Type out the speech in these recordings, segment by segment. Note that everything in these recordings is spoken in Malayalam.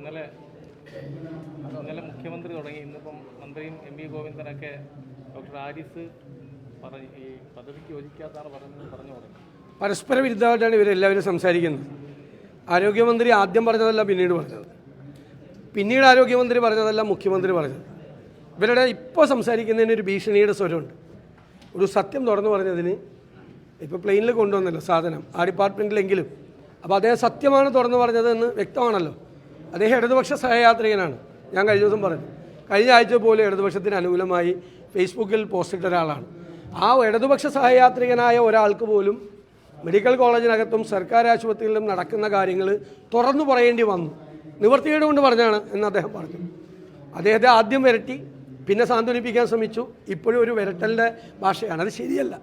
ഇന്നലെ ഇന്നലെ മുഖ്യമന്ത്രി തുടങ്ങി. ഇന്നിപ്പം മന്ത്രിയും എം വി ഗോവിന്ദനൊക്കെ ഡോക്ടർ ആരിസ് പറഞ്ഞ് ഈ പദ്ധതിക്ക് യോജിക്കാത്താണ് പറഞ്ഞത് പറഞ്ഞു തുടങ്ങി. പരസ്പര വിരുദ്ധമായിട്ടാണ് ഇവരെല്ലാവരും സംസാരിക്കുന്നത്. ആരോഗ്യമന്ത്രി ആദ്യം പറഞ്ഞതല്ല പിന്നീട് പറഞ്ഞത്. പിന്നീട് ആരോഗ്യമന്ത്രി പറഞ്ഞതല്ല മുഖ്യമന്ത്രി പറഞ്ഞത്. ഇവരുടെ ഇപ്പോൾ സംസാരിക്കുന്നതിന് ഒരു ഭീഷണിയുടെ സ്വരമുണ്ട്. ഒരു സത്യം തുറന്നു പറഞ്ഞതിന് ഇപ്പോൾ പ്ലെയിനിൽ കൊണ്ടുവന്നല്ലോ സാധനം. ആ ഡിപ്പാർട്ട്മെന്റിലെങ്കിലും അപ്പോൾ അദ്ദേഹം സത്യമാണ് തുറന്നു പറഞ്ഞതെന്ന് വ്യക്തമാണല്ലോ. അദ്ദേഹം ഇടതുപക്ഷ സഹയാത്രികനാണ്. ഞാൻ കഴിഞ്ഞ ദിവസം പറഞ്ഞു. കഴിഞ്ഞ ആഴ്ച പോലെ ഇടതുപക്ഷത്തിന് അനുകൂലമായി ഫേസ്ബുക്കിൽ പോസ്റ്റ് ഇട്ട ഒരാളാണ്. ആ ഇടതുപക്ഷ സഹയാത്രികനായ ഒരാൾക്ക് പോലും മെഡിക്കൽ കോളേജിനകത്തും സർക്കാർ ആശുപത്രികളിലും നടക്കുന്ന കാര്യങ്ങൾ തുറന്നു പറയേണ്ടി വന്നു. നിവർത്തികേട് കൊണ്ട് പറഞ്ഞാണ് എന്ന് അദ്ദേഹം പറഞ്ഞു. അദ്ദേഹത്തെ ആദ്യം വിരട്ടി പിന്നെ സാന്ത്വനിപ്പിക്കാൻ ശ്രമിച്ചു. ഇപ്പോഴും ഒരു വിരട്ടലിന്റെ ഭാഷയാണ്. അത് ശരിയല്ല.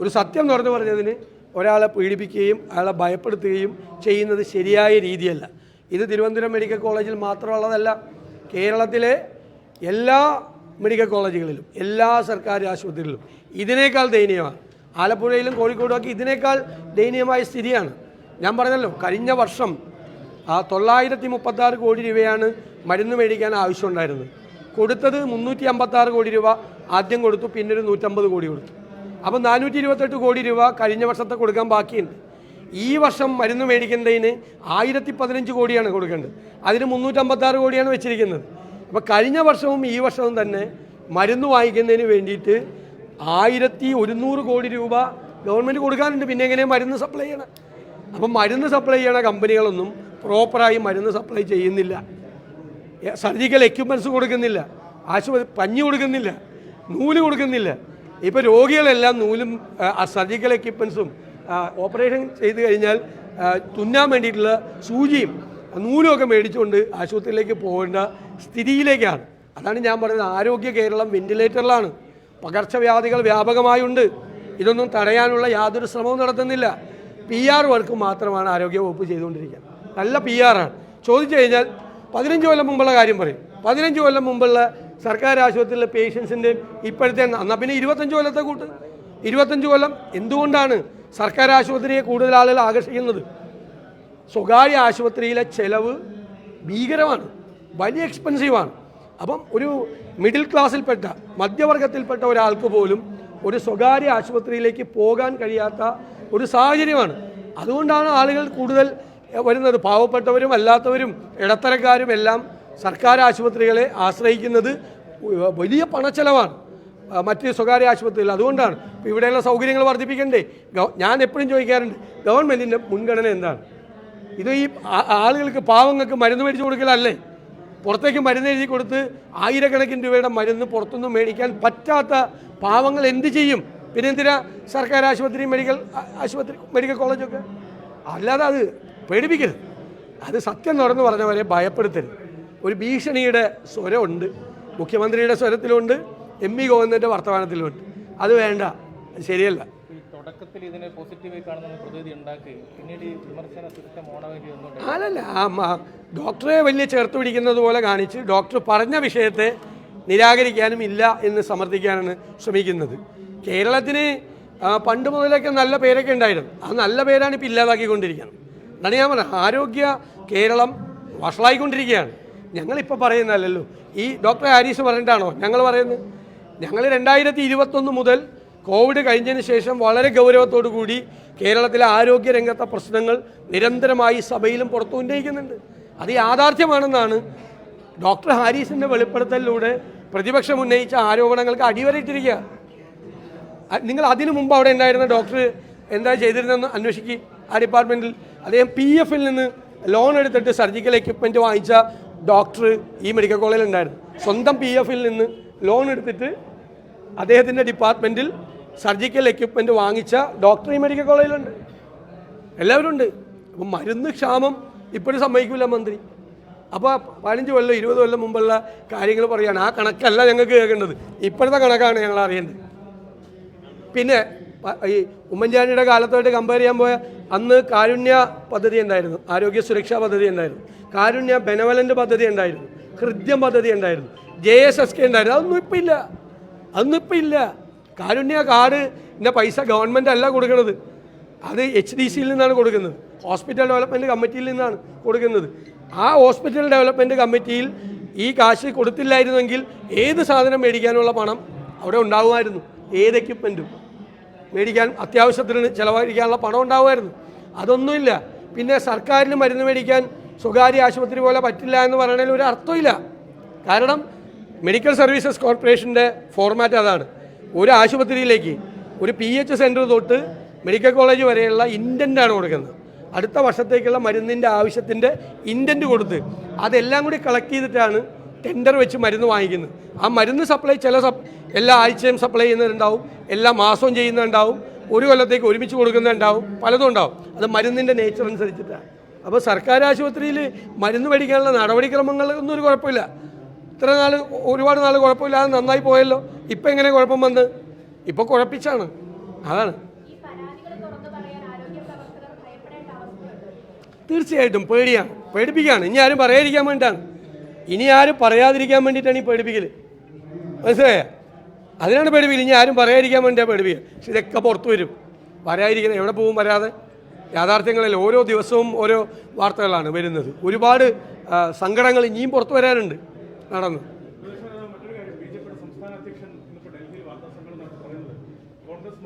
ഒരു സത്യം തുറന്നു പറഞ്ഞതിന് ഒരാളെ പീഡിപ്പിക്കുകയും അയാളെ ഭയപ്പെടുത്തുകയും ചെയ്യുന്നത് ശരിയായ രീതിയല്ല. ഇത് തിരുവനന്തപുരം മെഡിക്കൽ കോളേജിൽ മാത്രമുള്ളതല്ല കേരളത്തിലെ എല്ലാ മെഡിക്കൽ കോളേജുകളിലും എല്ലാ സർക്കാർ ആശുപത്രികളിലും ഇതിനേക്കാൾ ദയനീയമാണ്. ആലപ്പുഴയിലും കോഴിക്കോടുമൊക്കെ ഇതിനേക്കാൾ ദയനീയമായ സ്ഥിതിയാണ്. ഞാൻ പറഞ്ഞല്ലോ കഴിഞ്ഞ വർഷം ആ തൊള്ളായിരത്തി മുപ്പത്താറ് കോടി രൂപയാണ് മരുന്ന് മേടിക്കാൻ ആവശ്യമുണ്ടായിരുന്നത്. കൊടുത്തത് മുന്നൂറ്റി അമ്പത്താറ് കോടി രൂപ ആദ്യം കൊടുത്തു പിന്നൊരു നൂറ്റമ്പത് കോടി കൊടുത്തു. അപ്പോൾ നാനൂറ്റി ഇരുപത്തെട്ട് കോടി രൂപ കഴിഞ്ഞ വർഷത്തെ കൊടുക്കാൻ ബാക്കിയുണ്ട്. ഈ വർഷം മരുന്ന് മേടിക്കുന്നതിന് ആയിരത്തി പതിനഞ്ച് കോടിയാണ് കൊടുക്കേണ്ടത്. അതിന് മുന്നൂറ്റമ്പത്താറ് കോടിയാണ് വെച്ചിരിക്കുന്നത്. അപ്പോൾ കഴിഞ്ഞ വർഷവും ഈ വർഷവും തന്നെ മരുന്ന് വാങ്ങിക്കുന്നതിന് വേണ്ടിയിട്ട് ആയിരത്തി ഒരുന്നൂറ് കോടി രൂപ ഗവൺമെന്റ് കൊടുക്കാനുണ്ട്. പിന്നെ എങ്ങനെയാണ് മരുന്ന് സപ്ലൈ ചെയ്യണം? അപ്പം മരുന്ന് സപ്ലൈ ചെയ്യണ കമ്പനികളൊന്നും പ്രോപ്പറായി മരുന്ന് സപ്ലൈ ചെയ്യുന്നില്ല. സർജിക്കൽ എക്യുപ്മെന്റ്സ് കൊടുക്കുന്നില്ല. ആശുപത്രി പഞ്ഞി കൊടുക്കുന്നില്ല. നൂൽ കൊടുക്കുന്നില്ല. ഇപ്പോൾ രോഗികളെല്ലാം നൂലും സർജിക്കൽ എക്യുപ്മെൻസും ഓപ്പറേഷൻ ചെയ്ത് കഴിഞ്ഞാൽ തുന്നാൻ വേണ്ടിയിട്ടുള്ള സൂചിയും നൂലുമൊക്കെ മേടിച്ചുകൊണ്ട് ആശുപത്രിയിലേക്ക് പോകേണ്ട സ്ഥിതിയിലേക്കാണ്. അതാണ് ഞാൻ പറയുന്നത്. ആരോഗ്യ കേരളം വെന്റിലേറ്ററിലാണ്. പകർച്ചവ്യാധികൾ വ്യാപകമായുണ്ട്. ഇതൊന്നും തടയാനുള്ള യാതൊരു ശ്രമവും നടത്തുന്നില്ല. പി ആർ വർക്ക് മാത്രമാണ് ആരോഗ്യവകുപ്പ് ചെയ്തുകൊണ്ടിരിക്കുന്നത് നല്ല പി ആറാണ് ചോദിച്ചു കഴിഞ്ഞാൽ പതിനഞ്ച് കൊല്ലം മുമ്പുള്ള കാര്യം പറയും. പതിനഞ്ച് കൊല്ലം മുമ്പുള്ള സർക്കാർ ആശുപത്രിയിലെ പേഷ്യൻസിന്റെയും ഇപ്പോഴത്തെ എന്നാൽ പിന്നെ ഇരുപത്തഞ്ച് കൊല്ലത്തെ കൂട്ട്. ഇരുപത്തഞ്ച് കൊല്ലം എന്തുകൊണ്ടാണ്? സർക്കാർ ആശുപത്രിയെ കൂടുതൽ ആളുകൾ ആകർഷിക്കുന്നത് സ്വകാര്യ ആശുപത്രിയിലെ ചെലവ് ഭീകരമാണ് വലിയ എക്സ്പെൻസീവാണ്. അപ്പം ഒരു മിഡിൽ ക്ലാസ്സിൽപ്പെട്ട മധ്യവർഗത്തിൽപ്പെട്ട ഒരാൾക്ക് പോലും ഒരു സ്വകാര്യ ആശുപത്രിയിലേക്ക് പോകാൻ കഴിയാത്ത ഒരു സാഹചര്യമാണ്. അതുകൊണ്ടാണ് ആളുകൾ കൂടുതൽ വരുന്നത്. പാവപ്പെട്ടവരും അല്ലാത്തവരും ഇടത്തരക്കാരും എല്ലാം സർക്കാർ ആശുപത്രികളെ ആശ്രയിക്കുന്നത് വലിയ പണച്ചെലവാണ്. മറ്റ് സ്വകാര്യ ആശുപത്രികൾ അതുകൊണ്ടാണ് ഇപ്പോൾ ഇവിടെയുള്ള സൗകര്യങ്ങൾ വർദ്ധിപ്പിക്കണ്ടേ. ഞാൻ എപ്പോഴും ചോദിക്കാറുണ്ട് ഗവൺമെന്റിന്റെ മുൻഗണന എന്താണ്? ഇത് ഈ ആളുകൾക്ക് പാവങ്ങൾക്ക് മരുന്ന് മേടിച്ചു കൊടുക്കലല്ലേ? പുറത്തേക്ക് മരുന്ന് എഴുതി കൊടുത്ത് ആയിരക്കണക്കിന് രൂപയുടെ മരുന്ന് പുറത്തുനിന്ന് മേടിക്കാൻ പറ്റാത്ത പാവങ്ങൾ എന്ത് ചെയ്യും? പിന്നെ എന്തിനാ സർക്കാർ ആശുപത്രി മെഡിക്കൽ ആശുപത്രി മെഡിക്കൽ കോളേജൊക്കെ? അല്ലാതെ അത് പേടിപ്പിക്കരുത്. അത് സത്യം തുറന്നു പറഞ്ഞവരെ ഭയപ്പെടുത്തരുത്. ഒരു ഭീഷണിയുടെ സ്വരമുണ്ട് മുഖ്യമന്ത്രിയുടെ സ്വരത്തിലുണ്ട് എം വി ഗോവിന്ദന്റെ വർത്തമാനത്തിലുണ്ട് അത് വേണ്ട ശരിയല്ല. തുടക്കത്തിൽ ഇതിനെ പോസിറ്റീവായി കാണുന്ന പിന്നീട് വിമർശന സിസ്റ്റം അല്ലല്ല ആ ഡോക്ടറെ വലിയ ചേർത്ത് പിടിക്കുന്നത് പോലെ കാണിച്ച് ഡോക്ടർ പറഞ്ഞ വിഷയത്തെ നിരാകരിക്കാനും ഇല്ല എന്ന് സമർത്ഥിക്കാനാണ് ശ്രമിക്കുന്നത്. കേരളത്തിന് പണ്ട് മുതലൊക്കെ നല്ല പേരൊക്കെ ഉണ്ടായിരുന്നു. ആ നല്ല പേരാണ് ഇപ്പോൾ ഇല്ലാതാക്കിക്കൊണ്ടിരിക്കുന്നത്. എന്നാണ് ഞാൻ പറഞ്ഞത്. ആരോഗ്യ കേരളം വഷളായിക്കൊണ്ടിരിക്കുകയാണ്. ഞങ്ങളിപ്പോൾ പറയുന്നതല്ലല്ലോ ഈ ഡോക്ടർ ഹാരീസ് പറഞ്ഞിട്ടാണോ ഞങ്ങൾ പറയുന്നത്? ഞങ്ങൾ രണ്ടായിരത്തി ഇരുപത്തൊന്ന് മുതൽ കോവിഡ് കഴിഞ്ഞതിന് ശേഷം വളരെ ഗൗരവത്തോടു കൂടി കേരളത്തിലെ ആരോഗ്യ രംഗത്തെ പ്രശ്നങ്ങൾ നിരന്തരമായി സഭയിലും പുറത്തു ഉന്നയിക്കുന്നുണ്ട്. അത് യാഥാർത്ഥ്യമാണെന്നാണ് ഡോക്ടർ ഹാരിസിന്റെ വെളിപ്പെടുത്തലിലൂടെ പ്രതിപക്ഷം ഉന്നയിച്ച ആരോപണങ്ങൾക്ക് അടിവരയിട്ടിരിക്കുക. നിങ്ങൾ അതിനു മുമ്പ് അവിടെ ഉണ്ടായിരുന്ന ഡോക്ടർ എന്താ ചെയ്തിരുന്നതെന്ന് അന്വേഷിക്കുക ആ ഡിപ്പാർട്ട്മെന്റിൽ അദ്ദേഹം പി എഫിൽ നിന്ന് ലോൺ എടുത്തിട്ട് സർജിക്കൽ എക്യുപ്മെന്റ് വാങ്ങിച്ച ഡോക്ടർ ഈ മെഡിക്കൽ കോളേജിൽ ഉണ്ടായിരുന്നു സ്വന്തം പി എഫിൽ നിന്ന് ലോൺ എടുത്തിട്ട് അദ്ദേഹത്തിന്റെ ഡിപ്പാർട്ട്മെന്റിൽ സർജിക്കൽ എക്യുപ്മെന്റ് വാങ്ങിച്ച ഡോക്ടർ ഈ മെഡിക്കൽ കോളേജിലുണ്ട് എല്ലാവരും ഉണ്ട്. അപ്പം മരുന്ന് ക്ഷാമം ഇപ്പോഴും സമ്മതിക്കില്ല മന്ത്രി. അപ്പോൾ പതിനഞ്ച് കൊല്ലം ഇരുപത് കൊല്ലം മുമ്പുള്ള കാര്യങ്ങൾ പറയുകയാണ്. ആ കണക്കല്ല ഞങ്ങൾക്ക് കേൾക്കേണ്ടത്. ഇപ്പോഴത്തെ കണക്കാണ് ഞങ്ങൾ അറിയേണ്ടത്. പിന്നെ ഈ ഉമ്മൻചാണ്ടിയുടെ കാലത്തോട്ട് കമ്പയർ ചെയ്യാൻ പോയ അന്ന് കാരുണ്യ പദ്ധതി ഉണ്ടായിരുന്നു ആരോഗ്യ സുരക്ഷാ പദ്ധതി ഉണ്ടായിരുന്നു കാരുണ്യ ബെനവലന്റ് പദ്ധതി ഉണ്ടായിരുന്നു ഹൃദ്യം പദ്ധതി ഉണ്ടായിരുന്നു ജെ എസ് എസ് കെ ഉണ്ടായിരുന്നു. അതൊന്നും ഇപ്പം ഇല്ല. അതൊന്നും ഇപ്പം ഇല്ല. കാരുണ്യ കാർഡ് ഇന്ന പൈസ ഗവൺമെന്റ് അല്ല കൊടുക്കുന്നത് അത് എച്ച് ഡി സിയിൽ നിന്നാണ് കൊടുക്കുന്നത്. ഹോസ്പിറ്റൽ ഡെവലപ്മെന്റ് കമ്മിറ്റിയിൽ നിന്നാണ് കൊടുക്കുന്നത്. ആ ഹോസ്പിറ്റൽ ഡെവലപ്മെന്റ് കമ്മിറ്റിയിൽ ഈ കാശ് കൊടുത്തില്ലായിരുന്നെങ്കിൽ ഏത് സാധനം മേടിക്കാനുള്ള പണം അവിടെ ഉണ്ടാകുമായിരുന്നു ഏത് എക്യുപ്മെന്റും മേടിക്കാൻ അത്യാവശ്യത്തിന് ചിലവഴിക്കാനുള്ള പണം ഉണ്ടാകുമായിരുന്നു അതൊന്നുമില്ല പിന്നെ സർക്കാരിന് മരുന്ന് മേടിക്കാൻ സ്വകാര്യ ആശുപത്രി പോലെ പറ്റില്ല എന്ന് പറയണതിൽ ഒരു അർത്ഥമില്ല കാരണം മെഡിക്കൽ സർവീസസ് കോർപ്പറേഷന്റെ ഫോർമാറ്റ് അതാണ്. ഒരു ആശുപത്രിയിലേക്ക് ഒരു പി എച്ച് സെന്റർ തൊട്ട് മെഡിക്കൽ കോളേജ് വരെയുള്ള ഇന്റന്റാണ് കൊടുക്കുന്നത്. അടുത്ത വർഷത്തേക്കുള്ള മരുന്നിന്റെ ആവശ്യത്തിന്റെ ഇന്റന്റ് കൊടുത്ത് അതെല്ലാം കൂടി കളക്ട് ചെയ്തിട്ടാണ് ടെൻഡർ വെച്ച് മരുന്ന് വാങ്ങിക്കുന്നത്. ആ മരുന്ന് സപ്ലൈ ചില സപ് എല്ലാ ആഴ്ചയും സപ്ലൈ ചെയ്യുന്നുണ്ടാവും എല്ലാ മാസവും ചെയ്യുന്നുണ്ടാവും ഒരു കൊല്ലത്തേക്ക് ഒരുമിച്ച് കൊടുക്കുന്നുണ്ടാവും പലതും ഉണ്ടാവും. അത് മരുന്നിന്റെ നേച്ചർ അനുസരിച്ചിട്ടാണ്. അപ്പോൾ സർക്കാർ ആശുപത്രിയിൽ മരുന്ന് മേടിക്കാനുള്ള നടപടിക്രമങ്ങളൊന്നും ഒരു കുഴപ്പമില്ല. ഇത്ര നാൾ ഒരുപാട് നാൾ കുഴപ്പമില്ലാതെ നന്നായി പോയല്ലോ. ഇപ്പം എങ്ങനെ കുഴപ്പം വന്ന്? ഇപ്പോൾ കുഴപ്പിച്ചാണ്. അതാണ്. തീർച്ചയായിട്ടും പേടിയാണ്. പേടിപ്പിക്കുകയാണ്. ഇനി ആരും പറയാതിരിക്കാൻ വേണ്ടിയിട്ടാണ്. ഇനി ആരും പറയാതിരിക്കാൻ വേണ്ടിയിട്ടാണ് ഈ പേടിപ്പിക്കൽ മനസ്സിലായ? അതിനാണ് പേടിപ്പിക്കൽ ഇനി ആരും പറയാതിരിക്കാൻ വേണ്ടിയാണ് പേടിപ്പിക്കുക പക്ഷെ ഇതൊക്കെ പുറത്തു വരും. പറയാതിരിക്കുന്നത് എവിടെ പോകും വരാതെ? യാഥാർത്ഥ്യങ്ങളിൽ ഓരോ ദിവസവും ഓരോ വാർത്തകളാണ് വരുന്നത്. ഒരുപാട് സങ്കടങ്ങൾ ഇനിയും പുറത്തു വരാനുണ്ട്. നടന്ന്. കോൺഗ്രസ്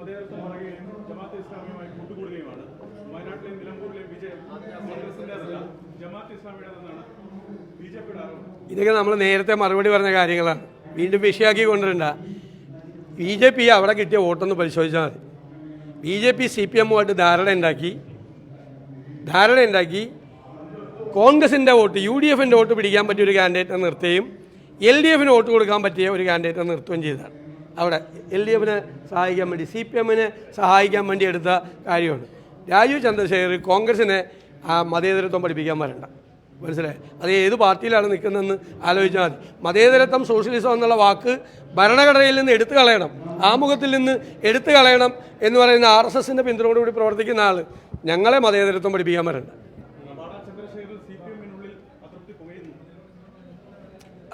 വിജയം ഇതൊക്കെ നമ്മൾ നേരത്തെ മറുപടി പറഞ്ഞ കാര്യങ്ങളാണ്. വീണ്ടും വിഷയാക്കി കൊണ്ടുവരണ്ട. ബി ജെ പി അവിടെ കിട്ടിയ വോട്ടൊന്ന് പരിശോധിച്ചാൽ മതി. B J P C P എമ്മുമായിട്ട് ധാരണ ഉണ്ടാക്കി. ധാരണ ഉണ്ടാക്കി കോൺഗ്രസിന്റെ വോട്ട് യു ഡി എഫിന്റെ വോട്ട് പിടിക്കാൻ പറ്റിയ ഒരു കാൻഡിഡേറ്റിനെ നിർത്തുകയും എൽ ഡി എഫിന് വോട്ട് കൊടുക്കാൻ പറ്റിയ ഒരു കാൻഡിഡേറ്റിനെ നിർത്തുകയും ചെയ്തതാണ്. അവിടെ എൽ ഡി എഫിനെ സഹായിക്കാൻ വേണ്ടി സി പി എമ്മിനെ സഹായിക്കാൻ വേണ്ടി എടുത്ത കാര്യമാണ്. രാജീവ് ചന്ദ്രശേഖർ കോൺഗ്രസിനെ ആ മതേതരത്വം പഠിപ്പിക്കാൻ വരണ്ട. മനസ്സിലായി? അത് ഏത് പാർട്ടിയിലാണ് നിൽക്കുന്നതെന്ന് ആലോചിച്ചാൽ മതി. മതേതരത്വം സോഷ്യലിസം എന്നുള്ള വാക്ക് ഭരണഘടനയിൽ നിന്ന് എടുത്തു കളയണം ആമുഖത്തിൽ നിന്ന് എടുത്തു കളയണം എന്ന് പറയുന്ന ആർ എസ് എസിന്റെ പിന്തുണയോടുകൂടി പ്രവർത്തിക്കുന്ന ആൾ ഞങ്ങളെ മതേതരത്വം പഠിപ്പിക്കാൻ വരണ്ട.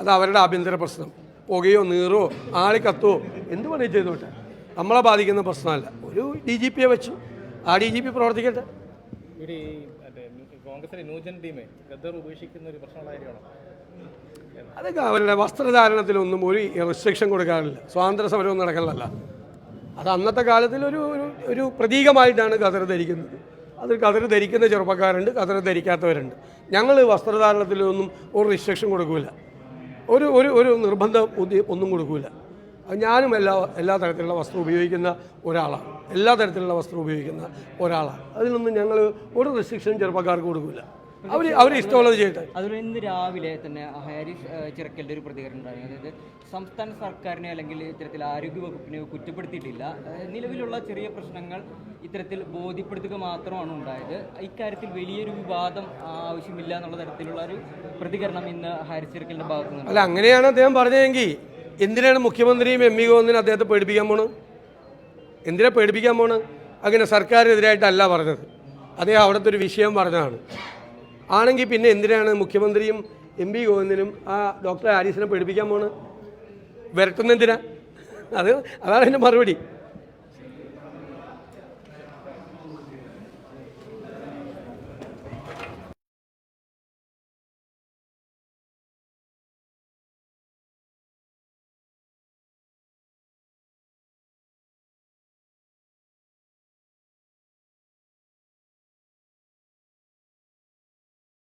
അത് അവരുടെ ആഭ്യന്തര പ്രശ്നം. പുകയോ നീറോ ആളി കത്തോ എന്ത് പണി ചെയ്തോട്ടെ നമ്മളെ ബാധിക്കുന്ന പ്രശ്നമല്ല. ഒരു ഡി ജി പിയെ വെച്ചു ആ ഡി ജി പി പ്രവർത്തിക്കട്ടെ. അത് ഈ മറ്റേ കോൺഗ്രസിലെ ന്യൂജൻ ടീമെ ഗദ്ദർ ഉപേക്ഷിക്കുന്ന ഒരു പ്രശ്നമുള്ള കാര്യമാണോ? അതൊക്കെ അവരുടെ വസ്ത്രധാരണത്തിലൊന്നും ഒരു റെസ്ട്രിക്ഷൻ കൊടുക്കാറില്ല. സ്വാതന്ത്ര്യ സമരവും നടക്കലല്ല. അത് അന്നത്തെ കാലത്തിൽ ഒരു ഒരു ഒരു പ്രതീകമായിട്ടാണ് ഖദർ ധരിക്കുന്നത്. അത് ഖദർ ധരിക്കുന്ന ചെറുപ്പക്കാരുണ്ട് ഖദർ ധരിക്കാത്തവരുണ്ട്. ഞങ്ങൾ വസ്ത്രധാരണത്തിലൊന്നും ഒരു റിസ്ട്രിക്ഷൻ കൊടുക്കില്ല ഒരു ഒരു ഒരു നിർബന്ധം ഒന്നും കൊടുക്കില്ല അത് ഞാനും എല്ലാ എല്ലാ തരത്തിലുള്ള വസ്ത്രം ഉപയോഗിക്കുന്ന ഒരാളാണ്. എല്ലാ തരത്തിലുള്ള വസ്ത്രം ഉപയോഗിക്കുന്ന ഒരാളാണ്. അതിലൊന്നും ഞങ്ങൾ ഒരു റെസ്ട്രിക്ഷനും ചെറുപ്പക്കാർക്ക് കൊടുക്കില്ല അവർ അവർ ഇഷ്ടമുള്ളത് ചെയ്യട്ടെ. അതുപോലെ ഇന്ന് രാവിലെ തന്നെ ഹാരിസ് ചിറക്കലിന്റെ ഒരു പ്രതികരണം ഉണ്ടായിരുന്നു അതായത് സംസ്ഥാന സർക്കാരിനെ അല്ലെങ്കിൽ ഇത്തരത്തിൽ ആരോഗ്യ വകുപ്പിനെ കുറ്റപ്പെടുത്തിയിട്ടില്ല നിലവിലുള്ള ചെറിയ പ്രശ്നങ്ങൾ ഇത്തരത്തിൽ ബോധ്യപ്പെടുത്തുക മാത്രമാണ് ഉണ്ടായത്. ഇക്കാര്യത്തിൽ വലിയൊരു വിവാദം ആവശ്യമില്ല എന്നുള്ള തരത്തിലുള്ള ഒരു പ്രതികരണം ഇന്ന് ഹാരിസ് ചിറക്കലിന്റെ ഭാഗത്തു നിന്ന് അല്ല അങ്ങനെയാണ് അദ്ദേഹം പറഞ്ഞതെങ്കിൽ എന്തിനാണ് മുഖ്യമന്ത്രിയും എം ഇ ഗോവിന്ദനും അദ്ദേഹത്തെ പേടിപ്പിക്കാൻ പോണ് എന്തിനാ പേടിപ്പിക്കാൻ പോണ് അങ്ങനെ സർക്കാരിനെതിരായിട്ടല്ല പറഞ്ഞത്. അദ്ദേഹം അവിടുത്തെ ഒരു വിഷയം പറഞ്ഞതാണ്. ആണെങ്കിൽ പിന്നെ എന്തിനാണ് മുഖ്യമന്ത്രിയും എം പി ഗോവിന്ദനും ആ ഡോക്ടർ ഹാരിസിനെ പേടിപ്പിക്കാൻ പോണ്? വരട്ടുന്നെന്തിനാ? അത് അതാണ് എന്റെ മറുപടി.